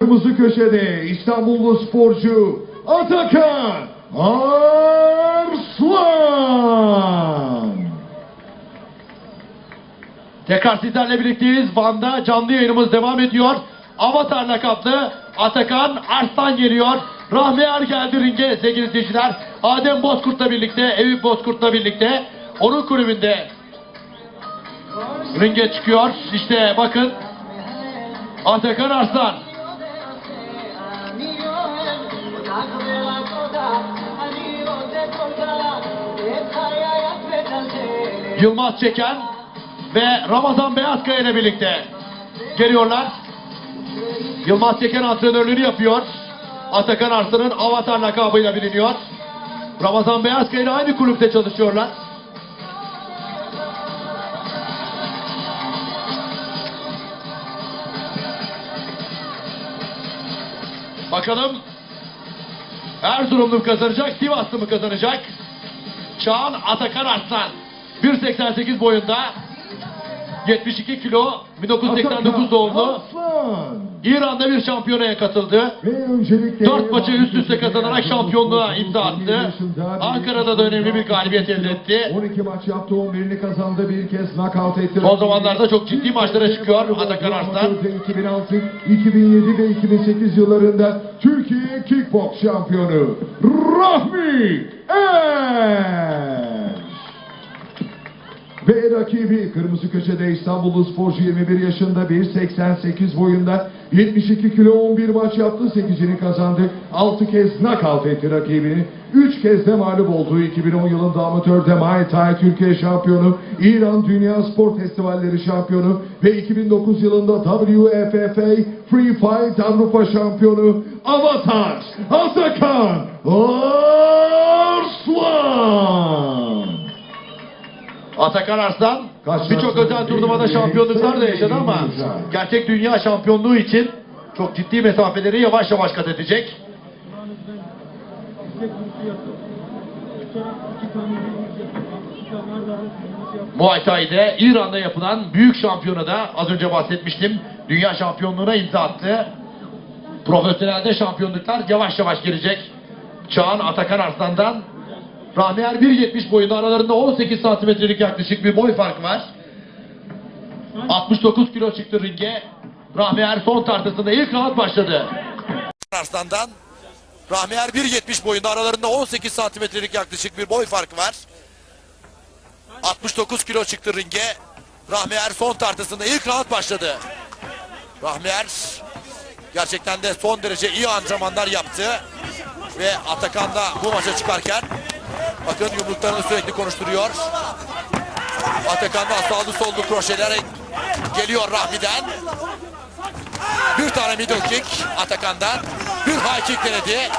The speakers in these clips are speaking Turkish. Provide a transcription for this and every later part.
Kırmızı köşede İstanbullu sporcu Atakan Arslan. Tekrar sizlerle birlikteyiz. Van'da canlı yayınımız devam ediyor. Avatar lakaplı Atakan Arslan geliyor. Rahmi Er geldi ringe sevgili izleyiciler. Adem Bozkurt'la birlikte, Eyüp Bozkurt'la birlikte onun kulübünde ringe çıkıyor. İşte bakın Atakan Arslan. Yılmaz Çeken ve Ramazan Beyazkaya ile birlikte geliyorlar. Yılmaz Çeken antrenörlüğünü yapıyor. Atakan Arslan'ın Avatar lakabıyla biliniyor. Ramazan Beyazkaya ile aynı kulüpte çalışıyorlar. Bakalım Erzurumlu mu kazanacak, Sivaslı mı kazanacak? Çağan Atakan Arslan 1.88 boyunda 72 kilo 1989 doğumlu. İran'da bir şampiyonaya katıldı. Ve öncelikle Dört maçı üst üste kazanarak şampiyonluğa imza attı. Ankara'da da önemli bir galibiyet elde etti. 12 maç yaptı, 11'ini kazandı, bir kez knockout etti. Son zamanlarda çok ciddi maçlara çıkıyor Atakan Arslan. 2006, 2007 ve 2008 yıllarında Türkiye Kickbox şampiyonu Rahmi Er. Ve rakibi kırmızı köşede İstanbullu sporcu 21 yaşında 1.88 boyunda 72 kilo 11 maç yaptı 8'ini kazandı. 6 kez knockout etti rakibini. 3 kez de mağlup oldu. 2010 yılında amatörde Muay Thai Türkiye şampiyonu İran Dünya Spor Festivalleri şampiyonu ve 2009 yılında WFFA Free Fight Avrupa şampiyonu Avatar Atakan Arslan Atakan Arslan birçok özel turnuvada şampiyonluklar da yaşadı ama gerçek dünya şampiyonluğu için çok ciddi mesafeleri yavaş yavaş kat edecek. Muay Thai'de İran'da yapılan büyük şampiyonada az önce bahsetmiştim. Dünya şampiyonluğuna imza attı. Profesyonelde şampiyonluklar yavaş yavaş gelecek. Çağan Atakan Arslan'dan Rahmi Er 1.70 boyunda aralarında 18 santimetrelik yaklaşık bir boy farkı var. 69 kilo çıktı ringe. Rahmi Er son tartısında ilk rahat başladı. Arslan'dan Rahmi Er 1.70 boyunda aralarında 18 santimetrelik yaklaşık bir boy farkı var. 69 kilo çıktı ringe. Rahmi Er son tartısında ilk rahat başladı. Rahmi Er gerçekten de son derece iyi antrenmanlar yaptı. Ve Atakan da bu maça çıkarken bakın yumruklarını sürekli konuşturuyor. Atakan da sağlı sollu kroşeler geliyor Rahmi'den. Bir tane middle kick Atakan'dan. Bir high kick denedi.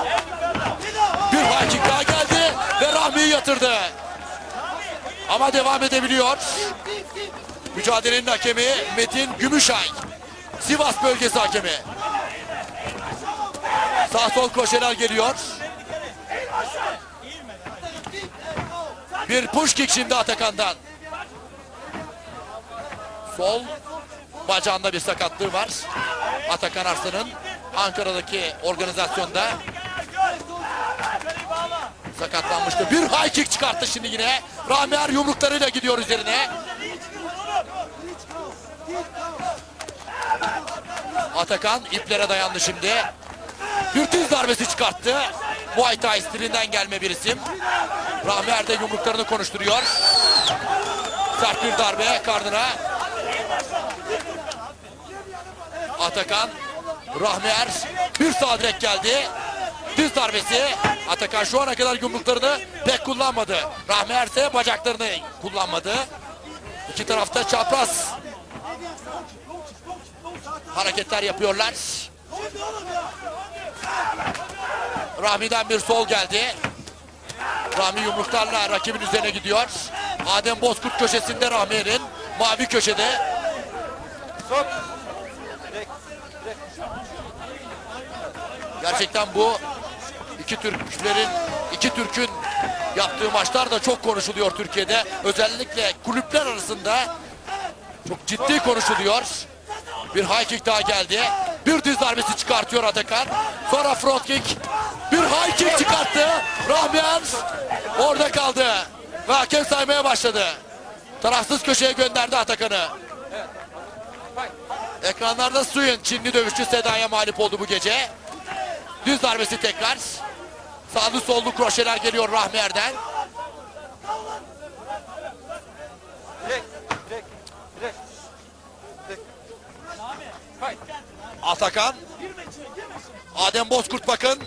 Bir high kick daha geldi ve Rahmi'yi yatırdı. Ama devam edebiliyor. Mücadelenin hakemi Metin Gümüşay. Sivas bölgesi hakemi. Sağ sol kroşeler geliyor. Bir push kick şimdi Atakan'dan. Sol bacağında bir sakatlığı var. Atakan Arslan'ın Ankara'daki organizasyonda sakatlanmıştı. Bir high kick çıkarttı şimdi yine. Rahmi Er yumruklarıyla gidiyor üzerine. Atakan iplere dayandı şimdi. Bir diz darbesi çıkarttı. Muay Thai stilinden gelme bir isim. Rahmi Er de yumruklarını konuşturuyor. Sert bir darbe karnına. Atakan, Rahmi Er bir sağ direk geldi. Diz darbesi. Atakan şu ana kadar yumruklarını pek kullanmadı. Rahmi Er ise bacaklarını kullanmadı. İki tarafta çapraz hareketler yapıyorlar. Rahmi'den bir sol geldi. Rahmi yumruklarla rakibin üzerine gidiyor. Adem Bozkurt köşesinde Rahmi'nin mavi köşede. Gerçekten bu iki Türklerin, iki Türk'ün yaptığı maçlar da çok konuşuluyor Türkiye'de. Özellikle kulüpler arasında çok ciddi konuşuluyor. Bir high kick daha geldi. Bir diz darbesi çıkartıyor Atakan. Sonra front kick. Bir high kick çıkarttı. Rahmiyan orada kaldı. Ve hakem saymaya başladı. Tarafsız köşeye gönderdi Atakan'ı. Ekranlarda suyun Çinli dövüşçü Seda'ya mağlup oldu bu gece. Düz darbesi tekrar. Sağlı sollu kroşeler geliyor Rahmiyer'den. Atakan. Adem Bozkurt bakın.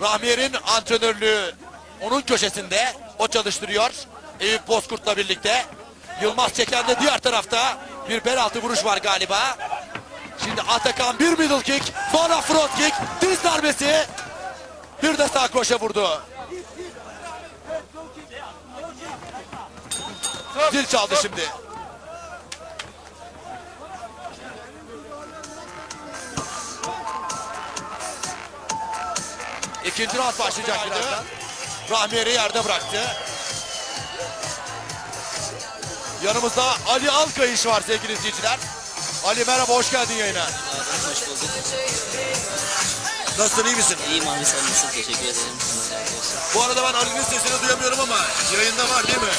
Rahmiyer'in antrenörlüğü onun köşesinde. O çalıştırıyor. Eyüp Bozkurt'la birlikte. Yılmaz Çeken de diğer tarafta. Bir penaltı vuruş var galiba. Şimdi Atakan bir middle kick. Sonra front kick. Diz darbesi. Bir de sağ kroşe vurdu. Zil çaldı şimdi. İkinci round başlayacak birazdan. Rahmiyer'i yerde bıraktı. Yanımızda Ali Alkayış var sevgili izleyiciler. Ali merhaba hoş geldin yayına. Hoş bulduk. Nasılsın iyi misin? İyiyim abi sen nasılsın? Teşekkür ederim. Bu arada ben Ali'nin sesini duyamıyorum ama yayında var değil mi?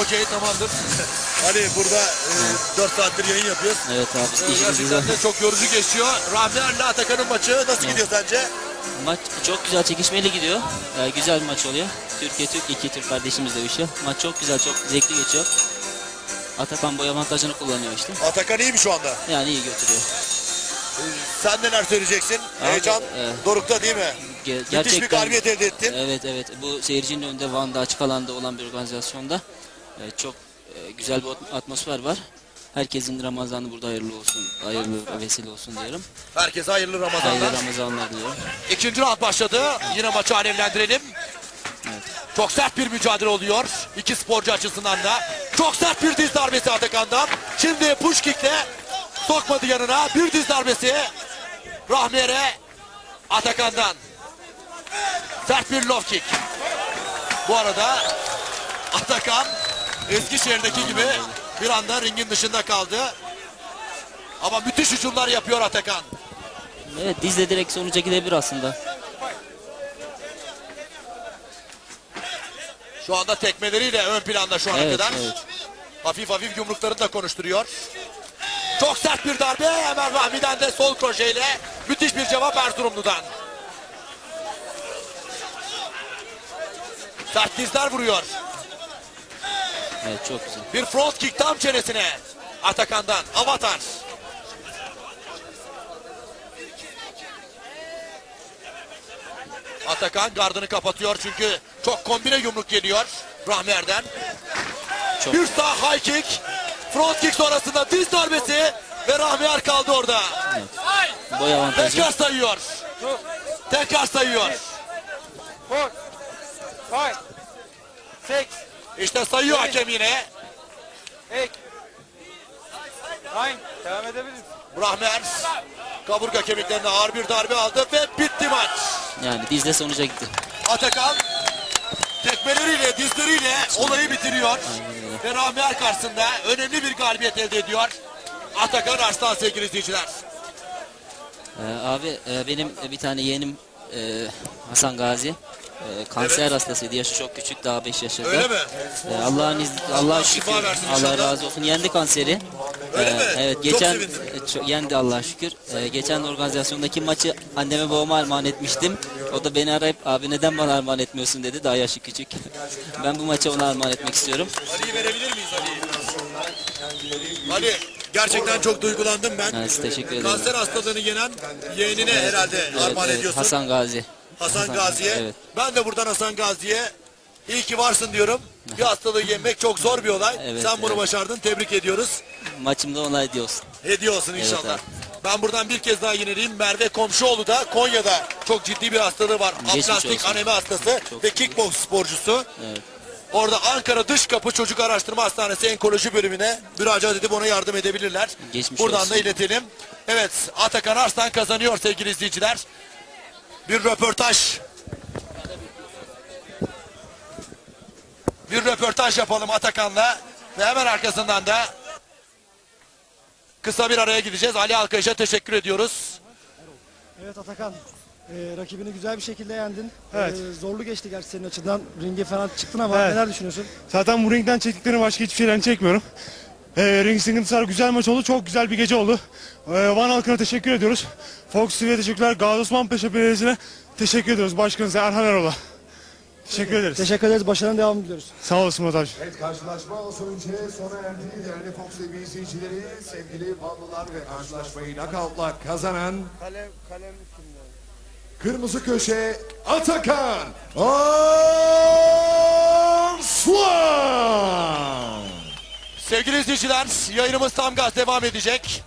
Okey tamamdır. Ali burada 4 saattir yayın yapıyoruz. Evet abi E, Gerçekten de çok yorucu geçiyor. Rahmilerle Atakan'ın maçı nasıl gidiyor sence? Maç çok güzel çekişmeli gidiyor. Ee, güzel bir maç oluyor. Türkiye Türk iki Türk kardeşimiz dövüşüyor. Maç çok güzel çok zevkli geçiyor. Atakan boy avantajını kullanıyor işte. Atakan iyi mi şu anda? Yani iyi götürüyor. Sen neler söyleyeceksin? Abi, Heyecan e, dorukta değil mi? Ge- Müthiş bir gerçekten galibiyet elde ettin. Evet evet bu seyircinin önünde Van'da açık alanda olan bir organizasyonda e, çok e, güzel bir at- atmosfer var. Herkesin Ramazanı burada hayırlı olsun, hayırlı vesile olsun diyorum. Herkese hayırlı Ramazanlar. Hayırlı Ramazanlar diliyorum. İkinci round başladı. Yine maçı alevlendirelim. Çok sert bir mücadele oluyor. İki sporcu açısından da. Çok sert bir diz darbesi Atakan'dan. Şimdi push kickle sokmadı yanına. Bir diz darbesi Rahmiyer'e Atakan'dan. Sert bir low kick. Bu arada Atakan Eskişehir'deki gibi bir anda ringin dışında kaldı. Ama müthiş hücumlar yapıyor Atakan. Evet dizle direkt sonuca gidebilir aslında. Şu anda tekmeleriyle ön planda şu ana Evet, kadar. evet. Hafif hafif yumruklarını da konuşturuyor. Çok sert bir darbe. Hemen Rahmi'den de sol kroşeyle müthiş bir cevap Erzurumlu'dan. Sert dizler vuruyor. Evet çok güzel. Bir front kick tam çenesine. Atakan'dan. Avatar. Atakan gardını kapatıyor çünkü çok kombine yumruk geliyor Rahmer'den. Çok Bir sağ high kick. Front kick sonrasında diz darbesi ve Rahmiyer kaldı orada. boy avantajı. Tekrar sayıyor. Tekrar sayıyor. four, five, six, İşte sayıyor hakem yine. eight, nine. Devam edebiliriz. Rahmer kaburga kemiklerine ağır bir darbe aldı ve bitti maç. Yani dizle sonuca gitti. Atakan tekmeleriyle, dizleriyle olayı bitiriyor. Ve Rahmer karşısında önemli bir galibiyet elde ediyor. Atakan Arslan sevgili izleyiciler. Ee, abi e, benim bir tane yeğenim e, Hasan Gazi. E, kanser Evet. hastasıydı. Yaşı çok küçük daha 5 yaşında. Öyle mi? Ee, Allah'ın izni, Allah şükür. Allah razı olsun. Yendi kanseri. Öyle Ee, mi? Evet geçen e, çok- yendi Allah şükür. Ee, geçen organizasyondaki maçı anneme babama armağan etmiştim. O da beni arayıp abi neden bana armağan etmiyorsun dedi. Daha yaşı küçük. ben bu maçı ona armağan etmek istiyorum. Ali'yi verebilir miyiz Ali'yi? Ali gerçekten çok duygulandım ben. Evet, teşekkür ederim. Kanser hastalığını yenen yeğenine herhalde Evet, armağan evet, ediyorsun. Hasan Gazi. Hasan Gazi'ye. Evet. Ben de buradan Hasan Gazi'ye iyi ki varsın diyorum. Bir hastalığı yenmek çok zor bir olay. Evet, Sen bunu evet. başardın. Tebrik ediyoruz. Maçımda ona hediye olsun. Hediye olsun Evet, inşallah. abi. Ben buradan bir kez daha yineleyeyim. Merve Komşuoğlu da Konya'da çok ciddi bir hastalığı var. Geçmiş Aplastik olsun. anemi hastası Çok ve kickbox sporcusu. Evet. Orada Ankara Dış Kapı Çocuk Araştırma Hastanesi Enkoloji Bölümüne müracaat edip ona yardım edebilirler. Geçmiş Buradan olsun. da iletelim. Evet Atakan Arslan kazanıyor sevgili izleyiciler. Bir röportaj. Bir röportaj yapalım Atakan'la ve hemen arkasından da kısa bir araya gideceğiz. Ali Alkayış'a teşekkür ediyoruz. Evet Atakan, e, rakibini güzel bir şekilde yendin. Evet. E, zorlu geçti gerçi senin açıdan. Ringe falan çıktın ama Evet. neler düşünüyorsun? Zaten bu ringden çektiklerim başka hiçbir şeyden çekmiyorum. Ee, ring sıkıntısı var. Güzel maç oldu. Çok güzel bir gece oldu. Ee, Van halkına teşekkür ediyoruz. Fox TV'ye teşekkürler. Gazi Osman Paşa Belediyesi'ne teşekkür ediyoruz. Başkanımız Erhan Erol'a. Teşekkür ederiz. Teşekkür ederiz. Başarının devamını diliyoruz. Sağ olasın Murat abi. Evet karşılaşma önce sona erdi. Değerli Fox TV izleyicileri, sevgili Vanlılar ve karşılaşmayı nakavtla kazanan Kalem, kalem üstünde. Kırmızı köşe Atakan Arslan. Sevgili izleyiciler yayınımız tam gaz devam edecek.